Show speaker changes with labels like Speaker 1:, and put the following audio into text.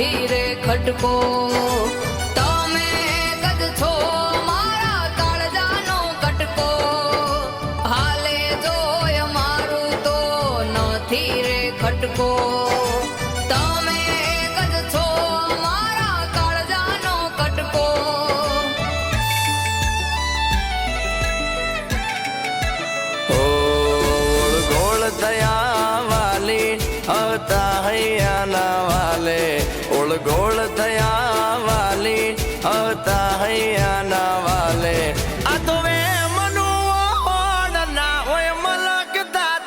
Speaker 1: ખટકો તમે ગજ છો, મારા કાળજાનો કટકો. હાલે જોય મારું તો નથી રે ખટકો તમે ગજ છો, મારા કાળજાનો કટકો.
Speaker 2: ઓળ ગોળ દયા વાલી ગોળ ગોળ થયા વાલી હતા હૈયાના વાલે. આ તો વે મનું ના હોય મલકતા